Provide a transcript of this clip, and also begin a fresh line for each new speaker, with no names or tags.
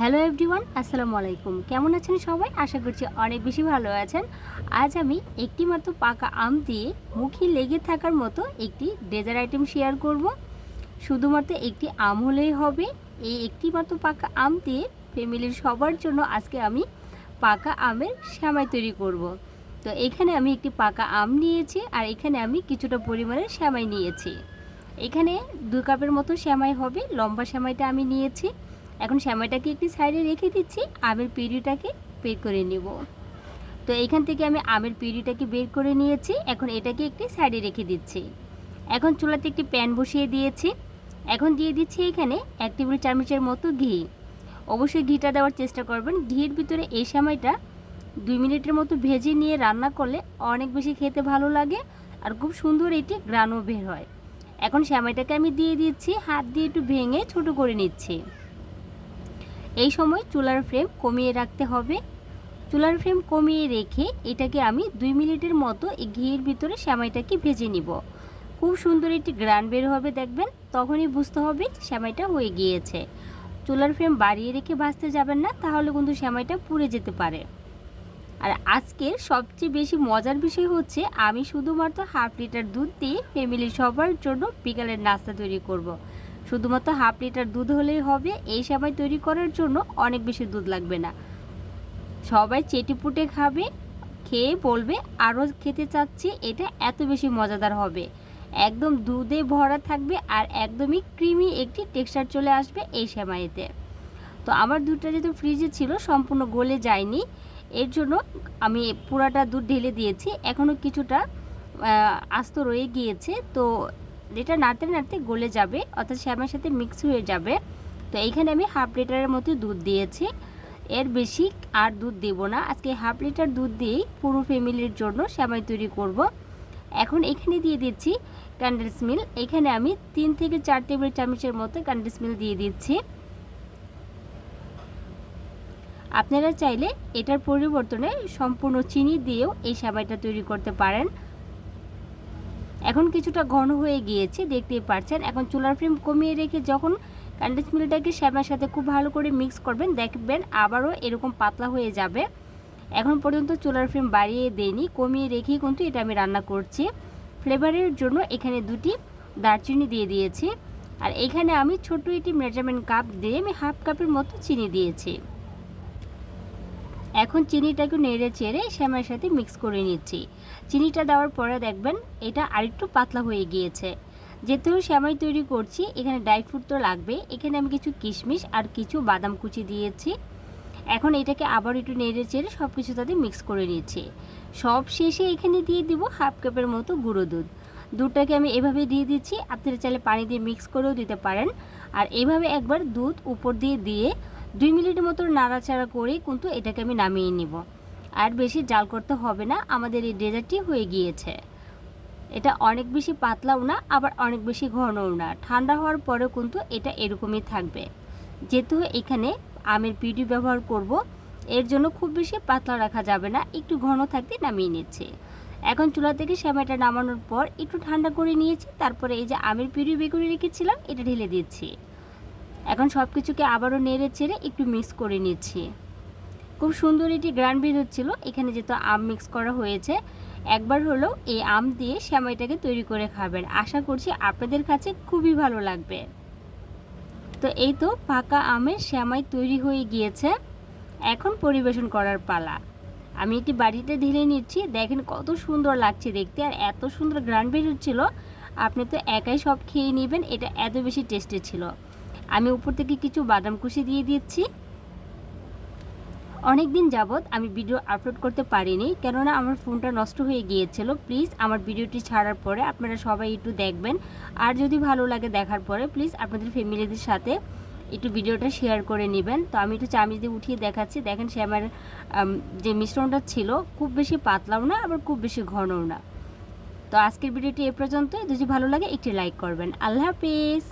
Hello everyone, আসসালামু আলাইকুম। কেমন আছেন সবাই? আশা করছি অনেক বেশি ভালো আছেন। আজ আমি একটি মাত্র পাকা আম দিয়ে মুখে লেগে থাকার মতো একটি ডেজার্ট আইটেম শেয়ার করব। শুধুমাত্র একটি আম হলেই হবে। এই একটি মাত্র পাকা আম দিয়ে ফ্যামিলির সবার জন্য আজকে আমি পাকা আমের শ্যামাই তৈরি করব। তো এখানে আমি একটি পাকা আম নিয়েছি আর এখানে আমি কিছুটা পরিমাণে শ্যামাই নিয়েছি। এখানে দু কাপের মতো শ্যামাই হবে, লম্বা শ্যামাইটা আমি নিয়েছি। এখন শ্যামাইটাকে একটি সাইডে রেখে দিচ্ছি, আমের পিউরিটাকে বের করে নেব। তো এখান থেকে আমি আমের পিউরিটাকে বের করে নিয়েছি, এখন এটাকে একটি সাইডে রেখে দিচ্ছি। এখন চুলাতে একটি প্যান বসিয়ে দিয়েছি। এখন দিয়ে দিচ্ছি এখানে এক টেবিল চামচের মতো ঘি। অবশ্যই ঘিটা দেওয়ার চেষ্টা করবেন। ঘির ভিতরে এই সময়টা দুই মিনিটের মতো ভেজে নিয়ে রান্না করলে অনেক বেশি খেতে ভালো লাগে আর খুব সুন্দর এটি গ্রানও বের হয়। এখন শ্যামাইটাকে আমি দিয়ে দিচ্ছি, হাত দিয়ে একটু ভেঙে ছোট করে নিচ্ছি। এই সময় চুলার ফ্লেম কমিয়ে রাখতে হবে। চুলার ফ্লেম কমিয়ে রেখে এটাকে আমি দুই মিনিটের মতো এই ঘিয়ের ভিতরে শ্যামাইটাকে ভেজে নিব। খুব সুন্দর একটি গ্রান বের হবে দেখবেন, তখনই বুঝতে হবে শ্যামাইটা হয়ে গিয়েছে। চুলার ফ্লেম বাড়িয়ে রেখে ভাজতে যাবেন না, তাহলে কিন্তু শ্যামাইটা পুড়ে যেতে পারে। আর আজকের সবচেয়ে বেশি মজার বিষয় হচ্ছে, আমি শুধুমাত্র হাফ লিটার দুধ দিয়ে ফ্যামিলির সবার জন্য বিকালের নাস্তা তৈরি করব। শুধুমাত্র হাফ লিটার দুধ হলেই হবে। এই সময় তৈরি করার জন্য অনেক বেশি দুধ লাগবে না। সবাই চেটিপুটে খাবে, খেয়ে বলবে আরও খেতে চাচ্ছি, এটা এত বেশি মজাদার হবে। একদম দুধে ভরা থাকবে আর একদমই ক্রিমি একটি টেক্সচার চলে আসবে এই সেমাইতে তো আমার দুধটা যেহেতু ফ্রিজে ছিল, সম্পূর্ণ গলে যায়নি, এর জন্য আমি পুরাটা দুধ ঢেলে দিয়েছি। এখনও কিছুটা আস্ত রয়ে গিয়েছে। তো এটা নাড়তে নাড়তে গলে যাবে, অর্থাৎ শ্যামের সাথে মিক্স হয়ে যাবে। তো এইখানে আমি হাফ লিটারের মতো দুধ দিয়েছি। এর বেশি আর দুধ দেব না। আজকে হাফ লিটার দুধ দিয়েই পুরো ফ্যামিলির জন্য শ্যামাই তৈরি করব। এখন এখানে দিয়ে দিচ্ছি ক্যান্ডেলস মিল এখানে আমি তিন থেকে চার টেবিল চামচের মতো ক্যান্ডেলস মিল দিয়ে দিচ্ছি। আপনারা চাইলে এটার পরিবর্তনে সম্পূর্ণ চিনি দিয়েও এই শ্যামাইটা তৈরি করতে পারেন। এখন কিছুটা ঘন হয়ে গিয়েছে, দেখতেই পাচ্ছেন এখন চুলার ফ্লেম কমিয়ে রেখে যখন কন্ডেন্স মিল্কটাকে শ্যামার সাথে খুব ভালো করে মিক্স করবেন, দেখবেন আবারও এরকম পাতলা হয়ে যাবে। এখন পর্যন্ত চুলার ফ্লেম বাড়িয়ে দেয়নি কমিয়ে রেখেই কিন্তু এটা আমি রান্না করছি। ফ্লেভারের জন্য এখানে দুটি দারচিনি দিয়ে দিয়েছি। আর এখানে আমি ছোট্ট একটি মেজারমেন্ট কাপ দিয়ে আমি হাফ কাপের মতো চিনি দিয়েছি। এখন চিনিটাকে নেড়ে চেড়ে শ্যামার সাথে মিক্স করে নিচ্ছি। চিনিটা দেওয়ার পরে দেখবেন এটা আরেকটু পাতলা হয়ে গিয়েছে। যেহেতু শ্যামাই তৈরি করছি, এখানে ড্রাই ফ্রুট তো লাগবে, এখানে আমি কিছু কিশমিশ আর কিছু বাদাম কুচি দিয়েছি। এখন এটাকে আবার একটু নেড়ে চেড়ে সব কিছু তাতে মিক্স করে নিচ্ছি। সব শেষে এখানে দিয়ে দিব হাফ কাপের মতো গুঁড়ো দুধ। দুধটাকে আমি এভাবে দিয়ে দিচ্ছি, আপনারা চাইলে পানি দিয়ে মিক্স করেও দিতে পারেন। আর এভাবে একবার দুধ উপর দিয়ে দিয়ে দুই মিনিটের মতো নাড়াচাড়া করে কিন্তু এটাকে আমি নামিয়ে নিব। আর বেশি জাল করতে হবে না, আমাদের এই ডেজার্টটি হয়ে গিয়েছে। এটা অনেক বেশি পাতলাও না, আবার অনেক বেশি ঘনও না। ঠান্ডা হওয়ার পরেও কিন্তু এটা এরকমই থাকবে। যেহেতু এখানে আমের পিডি ব্যবহার করব, এর জন্য খুব বেশি পাতলা রাখা যাবে না, একটু ঘন থাকতে নামিয়ে নিচ্ছে। এখন চুলা থেকে শ্যামাটা নামানোর পর একটু ঠান্ডা করে নিয়েছি, তারপরে এই যে আমের পিডি বেগুনি রেখেছিলাম, এটা ঢেলে দিচ্ছি। এখন সব কিছুকে আবারও নেড়ে চেড়ে একটু মিক্স করে নিচ্ছি। খুব সুন্দর এটি গ্রান বের হচ্ছিল, এখানে যেহেতু আম মিক্স করা হয়েছে, একবার হলো এই আম দিয়ে শ্যামাইটাকে তৈরি করে খাবেন। আশা করছি আপনাদের কাছে খুবই ভালো লাগবে। তো এই তো পাকা আমের শ্যামাই তৈরি হয়ে গিয়েছে। এখন পরিবেশন করার পালা। আমি একটি বাড়িতে ঢেলে নিচ্ছি, দেখেন কত সুন্দর লাগছে দেখতে আর এত সুন্দর গ্রান বের হচ্ছিল। আপনি তো একাই সব খেয়ে নেবেন, এটা এত বেশি টেস্টি ছিল। আমি উপর থেকে কিছু বাদাম কুশি দিয়ে দিচ্ছি। অনেক দিন যাবৎ আমি ভিডিও আপলোড করতে পারিনি, কেননা আমার ফোনটা নষ্ট হয়ে গিয়েছিল। প্লিজ আমার ভিডিওটি ছাড়ার পরে আপনারা সবাই একটু দেখবেন। আর যদি ভালো লাগে দেখার পরে প্লিজ আপনাদের ফ্যামিলিদের সাথে একটু ভিডিওটা শেয়ার করে নেবেন। তো আমি একটু চামিচ দিয়ে উঠিয়ে দেখাচ্ছি। দেখেন, সে আমার যে মিশ্রণটা ছিল, খুব বেশি পাতলাও না, আবার খুব বেশি ঘনও না। তো আজকের ভিডিওটি এ পর্যন্ত যদি ভালো লাগে, একটি লাইক করবেন। আল্লাহ হাফিজ!